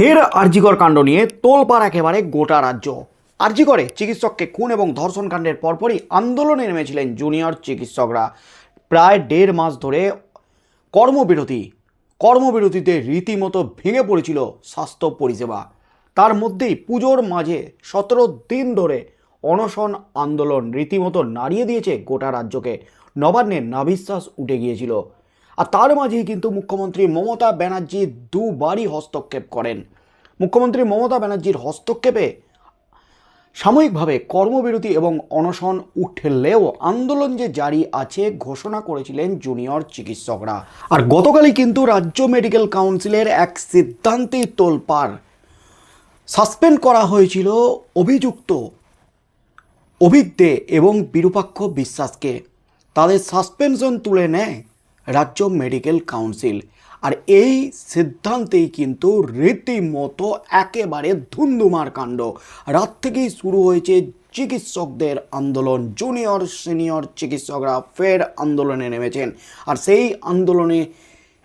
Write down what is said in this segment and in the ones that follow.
ফের আরজিকর কাণ্ড নিয়ে তোলপাড় একেবারে গোটা রাজ্য। আরজিকরে চিকিৎসককে খুন এবং ধর্ষণ কাণ্ডের পরপরই আন্দোলনে নেমেছিলেন জুনিয়র চিকিৎসকরা। প্রায় দেড় মাস ধরে কর্মবিরতি, কর্মবিরতিতে রীতিমতো ভেঙে পড়েছিল স্বাস্থ্য পরিষেবা। তার মধ্যেই পুজোর মাঝে সতেরো দিন ধরে অনশন আন্দোলন রীতিমতো নাড়িয়ে দিয়েছে গোটা রাজ্যকে। নবান্নের নাভিশ্বাস উঠে গিয়েছিল। আর তার মাঝেই কিন্তু মুখ্যমন্ত্রী মমতা ব্যানার্জি দুবারই হস্তক্ষেপ করেন। মুখ্যমন্ত্রী মমতা ব্যানার্জির হস্তক্ষেপে সাময়িকভাবে কর্মবিরতি এবং অনশন উঠলেও আন্দোলন যে জারি আছে ঘোষণা করেছিলেন জুনিয়র চিকিৎসকরা। আর গতকালই কিন্তু রাজ্য মেডিকেল কাউন্সিলের এক সিদ্ধান্তেই তোলপাড় সাসপেন্ড করা হয়েছিল অভিযুক্ত অভিজ্ঞে এবং বিরূপাক্ষ বিশ্বাসকে। তাদের সাসপেনশন তুলে নেয় রাজ্য মেডিকেল কাউন্সিল। আর এই সিদ্ধান্তেই কিন্তু রীতিমতো একেবারে ধুন্ধুমার কাণ্ড। রাত থেকেই শুরু হয়েছে চিকিৎসকদের আন্দোলন। জুনিয়র, সিনিয়র চিকিৎসকরা ফের আন্দোলনে নেমেছেন। আর সেই আন্দোলনে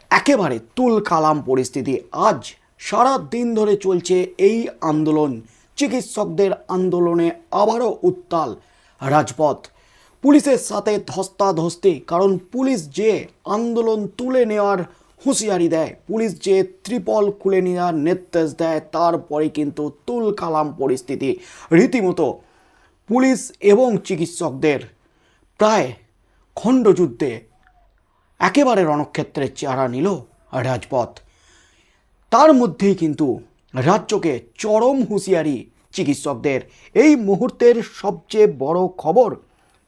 একেবারে তুল কালাম পরিস্থিতি। আজ সারা দিন ধরে চলছে এই আন্দোলন। চিকিৎসকদের আন্দোলনে আবারও উত্তাল রাজপথ। পুলিশের সাথে ধস্তাধস্তি, কারণ পুলিশ যে আন্দোলন তুলে নেওয়ার হুঁশিয়ারি দেয়, পুলিশ যে ত্রিপল খুলে নেওয়ার নির্দেশ দেয় তারপরে কিন্তু তুল কালাম পরিস্থিতি। রীতিমতো পুলিশ এবং চিকিৎসকদের প্রায় খণ্ডযুদ্ধে একেবারে রণক্ষেত্রের চেহারা নিল রাজপথ। তার মধ্যেই কিন্তু রাজ্যকে চরম হুঁশিয়ারি চিকিৎসকদের। এই মুহূর্তের সবচেয়ে বড় খবর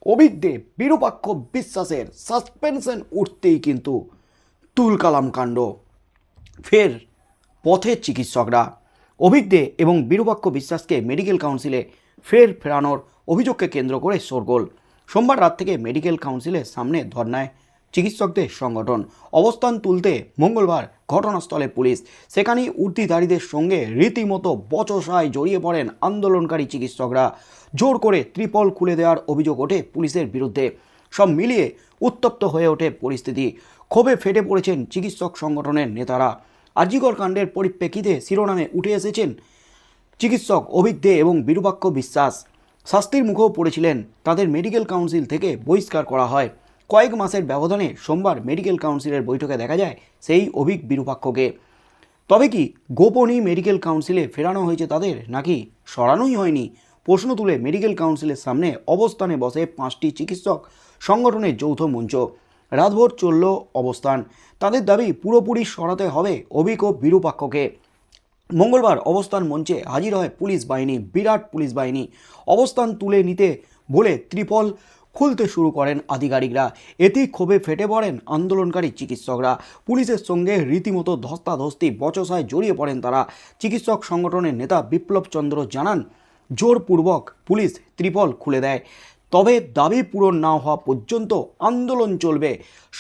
অভিজ্ঞে বিরূপাক্ষ বিশ্বাসের সাসপেনশন উঠতেই কিন্তু তুলকালাম কাণ্ড। ফের পথে চিকিৎসকরা অভিজ্ঞে এবং বিরূপাক্ষ বিশ্বাসকে মেডিকেল কাউন্সিলে ফের ফেরানোর অভিযোগকে কেন্দ্র করে শোরগোল। সোমবার রাত থেকে মেডিকেল কাউন্সিলের সামনে ধর্নায় চিকিৎসকদের সংগঠন। অবস্থান তুলতে মঙ্গলবার ঘটনাস্থলে পুলিশ। সেখানেই উর্দিধারীদের সঙ্গে রীতিমতো বচসায় জড়িয়ে পড়েন আন্দোলনকারী চিকিৎসকরা। জোর করে ত্রিপল খুলে দেওয়ার অভিযোগ ওঠে পুলিশের বিরুদ্ধে। সব মিলিয়ে উত্তপ্ত হয়ে ওঠে পরিস্থিতি। ক্ষোভে ফেটে পড়েছেন চিকিৎসক সংগঠনের নেতারা। আরজিকর কাণ্ডের পরিপ্রেক্ষিতে শিরোনামে উঠে এসেছেন চিকিৎসক অভিজ্ঞ এবং বিরূপাক্ষ বিশ্বাস। শাস্তির মুখেও পড়েছিলেন। তাদের মেডিকেল কাউন্সিল থেকে বহিষ্কার করা হয়। কয়েক মাসের ব্যবধানে সোমবার মেডিকেল কাউন্সিলের বৈঠকে দেখা যায় সেই অভিক বিরূপাক্ষকে। তবে কি গোপনই মেডিকেল কাউন্সিলে ফেরানো হয়েছে তাদের, নাকি সরানোই হয়নি? প্রশ্ন তুলে মেডিকেল কাউন্সিলের সামনে অবস্থানে বসে পাঁচটি চিকিৎসক সংগঠনের যৌথ মঞ্চ। রাতভর চলল অবস্থান। তাদের দাবি পুরোপুরি সরাতে হবে অভিক ও বিরূপাক্ষকে। মঙ্গলবার অবস্থান মঞ্চে হাজির হয় পুলিশ বাহিনী, বিরাট পুলিশ বাহিনী। অবস্থান তুলে নিতে বলে ত্রিপল খুলতে শুরু করেন আধিকারিকরা। এতেই ক্ষোভে ফেটে পড়েন আন্দোলনকারী চিকিৎসকরা। পুলিশের সঙ্গে রীতিমতো ধস্তাধস্তি, বচসায় জড়িয়ে পড়েন তারা। চিকিৎসক সংগঠনের নেতা বিপ্লব চন্দ্র জানান, জোরপূর্বক পুলিশ ত্রিপল খুলে দেয়। তবে দাবি পূরণ না হওয়া পর্যন্ত আন্দোলন চলবে।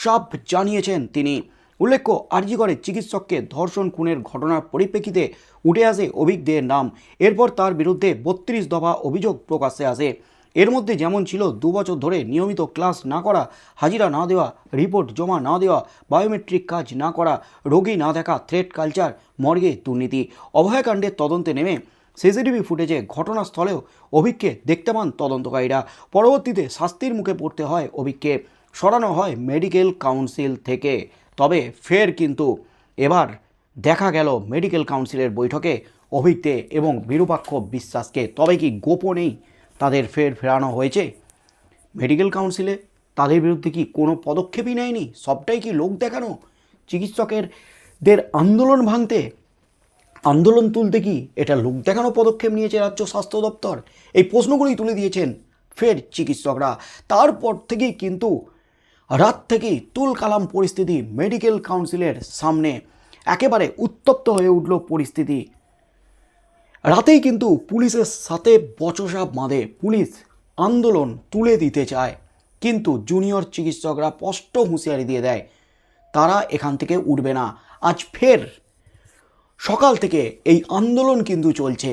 সব জানিয়েছেন তিনি। উল্লেখ্য আরজিগড়ে চিকিৎসককে ধর্ষণ খুনের ঘটনার পরিপ্রেক্ষিতে উঠে আসে অভিজ্ঞদের নাম। এরপর তার বিরুদ্ধে বত্রিশ দফা অভিযোগ প্রকাশ্যে আসে। এর মধ্যে যেমন ছিল দু বছর ধরে নিয়মিত ক্লাস না করা, হাজিরা না দেওয়া, রিপোর্ট জমা না দেওয়া, বায়োমেট্রিক কাজ না করা, রোগী না দেখা থ্রেট কালচার মর্গে দুর্নীতি, অভয়াকাণ্ডের তদন্তে নেমে সিসিটিভি ফুটেজে ঘটনাস্থলেও অভিককে দেখতে পান তদন্তকারীরা। পরবর্তীতে শাস্তির মুখে পড়তে হয় অভিককে। সরানো হয় মেডিকেল কাউন্সিল থেকে। তবে ফের কিন্তু এবার দেখা গেল মেডিকেল কাউন্সিলের বৈঠকে অভিজ্ঞে এবং বিরূপাক্ষ বিশ্বাসকে। তবে কি গোপনেই তাদের ফের ফেরানো হয়েছে। মেডিকেল কাউন্সিলে তাদের বিরুদ্ধে কি কোনো পদক্ষেপই নেয়নি? সবটাই কি লোক দেখানো? চিকিৎসকেরদের আন্দোলন ভাঙতে, আন্দোলন তুলতে কি এটা লোক দেখানো পদক্ষেপ নিয়েছে রাজ্য স্বাস্থ্য দপ্তর? এই প্রশ্নগুলোই তুলে দিয়েছেন ফের চিকিৎসকরা। তারপর থেকেই কিন্তু রাত থেকেই তুল কালাম পরিস্থিতি মেডিকেল কাউন্সিলের সামনে। একেবারে উত্তপ্ত হয়ে উঠল পরিস্থিতি। রাতেই কিন্তু পুলিশের সাথে বচসা বাঁধে। পুলিশ আন্দোলন তুলে দিতে চায়, কিন্তু জুনিয়র চিকিৎসকরা স্পষ্ট হুঁশিয়ারি দিয়ে দেয়, তারা এখান থেকে উঠবে না। আজ ফের সকাল থেকে এই আন্দোলন কিন্তু চলছে।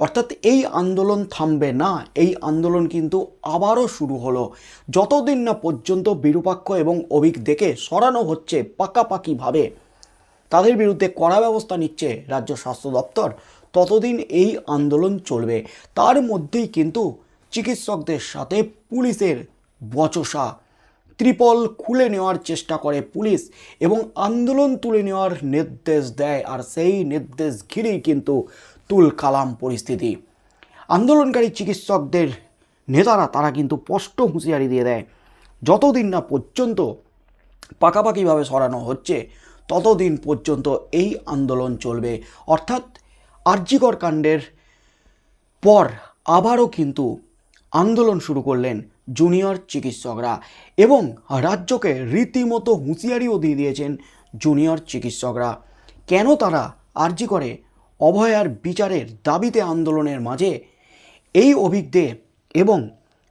অর্থাৎ এই আন্দোলন থামবে না, এই আন্দোলন কিন্তু আবারও শুরু হলো। যতদিন না পর্যন্ত বিরূপাক্ষ এবং অভিক দেখে সরানো হচ্ছে পাকাপাকিভাবে, তাদের বিরুদ্ধে কড়া ব্যবস্থা নিচ্ছে রাজ্য স্বাস্থ্য দপ্তর। ততদিন এই আন্দোলন চলবে। তার মধ্যেই কিন্তু চিকিৎসকদের সাথে পুলিশের বচসা। ত্রিপল খুলে নেওয়ার চেষ্টা করে পুলিশ এবং আন্দোলন তুলে নেওয়ার নির্দেশ দেয় আর সেই নির্দেশ ঘিরেই কিন্তু তুল কালাম পরিস্থিতি। আন্দোলনকারী চিকিৎসকদের নেতারা, তারা কিন্তু স্পষ্ট হুঁশিয়ারি দিয়ে দেয়, যতদিন না পর্যন্ত পাকাপাকিভাবে সরানো হচ্ছে, ততদিন পর্যন্ত এই আন্দোলন চলবে। অর্থাৎ আর্যিকর কাণ্ডের পর আবারও কিন্তু আন্দোলন শুরু করলেন জুনিয়র চিকিৎসকরা এবং রাজ্যকে রীতিমতো হুঁশিয়ারিও দিয়ে দিয়েছেন জুনিয়র চিকিৎসকরা। কেন তারা আর্জি করে অভয়ার বিচারের দাবিতে আন্দোলনের মাঝে এই অভিজ্ঞে এবং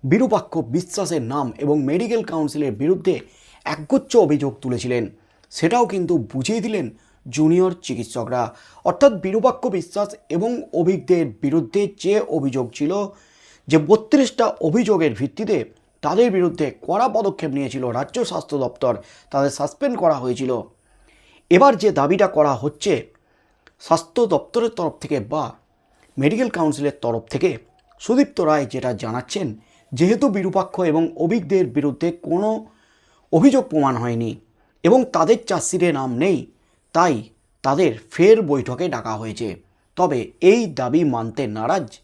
বিরূপাক্ষ বিশ্বাসের নাম এবং মেডিকেল কাউন্সিলের বিরুদ্ধে একগুচ্ছ অভিযোগ তুলেছিলেন, সেটাও কিন্তু বুঝিয়ে দিলেন জুনিয়র চিকিৎসকরা। অর্থাৎ বিরূপাক্ষ বিশ্বাস এবং অভিজ্ঞদের বিরুদ্ধে যে অভিযোগ ছিল, যে বত্রিশটা অভিযোগের ভিত্তিতে তাদের বিরুদ্ধে কড়া পদক্ষেপ নিয়েছিল রাজ্য স্বাস্থ্য দপ্তর, তাদের সাসপেন্ড করা হয়েছিল। এবার যে দাবিটা করা হচ্ছে স্বাস্থ্য দপ্তরের তরফ থেকে বা মেডিকেল কাউন্সিলের তরফ থেকে, সুদীপ্ত রায় যেটা জানাচ্ছেন, যেহেতু বিরূপাক্ষ এবং অভিজ্ঞদের বিরুদ্ধে কোনো অভিযোগ প্রমাণ হয়নি এবং তাদের চার্জশিটে নাম নেই তাই তাদের ফের বৈঠকে ডাকা হয়েছে। তবে এই দাবি মানতে নারাজ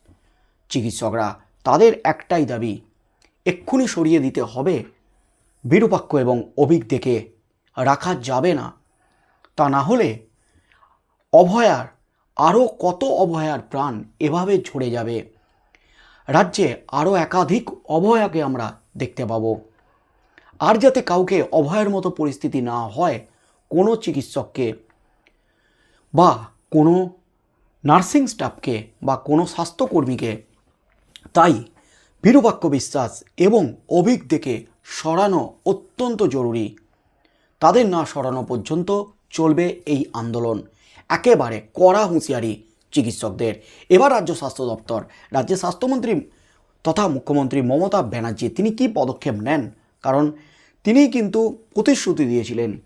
চিকিৎসকরা। তাদের একটাই দাবি, এক্ষুনি সরিয়ে দিতে হবে। বিরূপাক্ষ এবং অভিজ্ঞকে রাখা যাবে না। তা না হলে অভয়ার, আরও কত অভয়ার প্রাণ এভাবে ঝরে যাবে? রাজ্যে আরও একাধিক অভয়াকে আমরা দেখতে পাবো। আর যাতে কাউকে অভয়ের মতো পরিস্থিতি না হয় কোনো চিকিৎসককে বা কোনো নার্সিং স্টাফকে বা কোনো স্বাস্থ্যকর্মীকে তাই বিরূপাক্ষ বিশ্বাস এবং অভিক দেখে সরানো অত্যন্ত জরুরি। তাদের না সরানো পর্যন্ত চলবে এই আন্দোলন। একেবারে কড়া হুঁশিয়ারি চিকিৎসকদের। এবার রাজ্য স্বাস্থ্য দপ্তর, রাজ্যের স্বাস্থ্যমন্ত্রী তথা মুখ্যমন্ত্রী মমতা ব্যানার্জি তিনি কি পদক্ষেপ নেন? কারণ তিনি কিন্তু প্রতিশ্রুতি দিয়েছিলেন।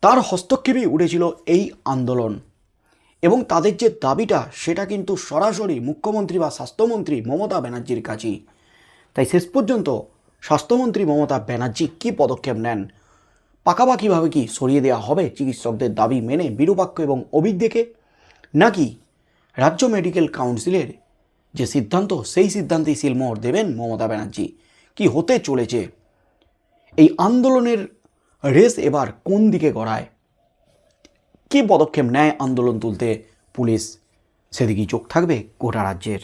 তার হস্তক্ষেপেই উঠেছিল এই আন্দোলন। এবং তাদের যে দাবিটা, সেটা কিন্তু সরাসরি মুখ্যমন্ত্রী বা স্বাস্থ্যমন্ত্রী মমতা ব্যানার্জির কাছেই। তাই শেষ পর্যন্ত স্বাস্থ্যমন্ত্রী মমতা ব্যানার্জি কী পদক্ষেপ নেন? পাকাপাকিভাবে কি সরিয়ে দেওয়া হবে চিকিৎসকদের দাবি মেনে বিরূপাক্ষ এবং অভিজ্ঞকে? নাকি রাজ্য মেডিকেল কাউন্সিলের যে সিদ্ধান্ত, সেই সিদ্ধান্তেই সিলমোহর দেবেন মমতা ব্যানার্জি? কি হতে চলেছে? এই আন্দোলনের রেস এবার কোন দিকে গড়ায়? কী পদক্ষেপ নেয় আন্দোলন তুলতে পুলিশ? সেদিকেই চোখ থাকবে গোটা রাজ্যের।